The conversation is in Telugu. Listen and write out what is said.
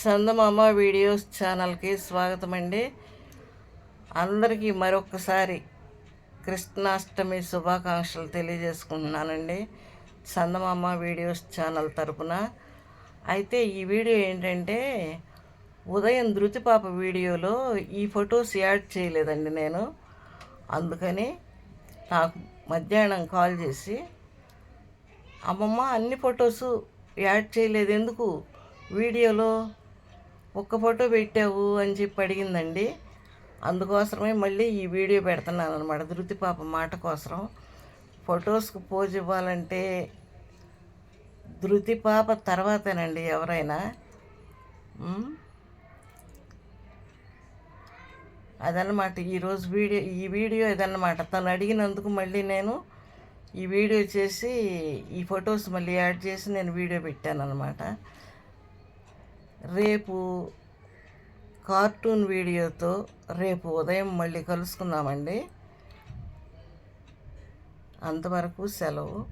చందమామ వీడియోస్ ఛానల్కి స్వాగతం అండి అందరికీ మరొకసారి కృష్ణాష్టమి శుభాకాంక్షలు తెలియజేసుకుంటున్నానండి. చందమామ వీడియోస్ ఛానల్ తరపున. అయితే ఈ వీడియో ఏంటంటే ఉదయం ధృతిపాప వీడియోలో ఈ ఫొటోస్ యాడ్ చేయలేదండి నేను. అందుకని నాకు మధ్యాహ్నం కాల్ చేసి అమ్మమ్మ అన్ని ఫొటోస్ యాడ్ చేయలేదు ఎందుకు వీడియోలో? ఒక్క ఫోటో పెట్టావు అని చెప్పి అడిగిందండి. అందుకోసమే మళ్ళీ ఈ వీడియో పెడుతున్నాను అనమాట ధృతి పాప మాట కోసం. ఫొటోస్కి పోజ్ ఇవ్వాలంటే ధృతి పాప తర్వాతేనండి ఎవరైనా. అదనమాట ఈరోజు వీడియో ఈ వీడియో ఇదన్నమాట. తను అడిగినందుకు మళ్ళీ నేను ఈ వీడియో చేసి ఈ ఫొటోస్ మళ్ళీ యాడ్ చేసి నేను వీడియో పెట్టాను అనమాట రేపు కార్టూన్ వీడియోతో రేపు ఉదయం మళ్ళీ కలుసుకుందామండి. అంతవరకు సెలవు.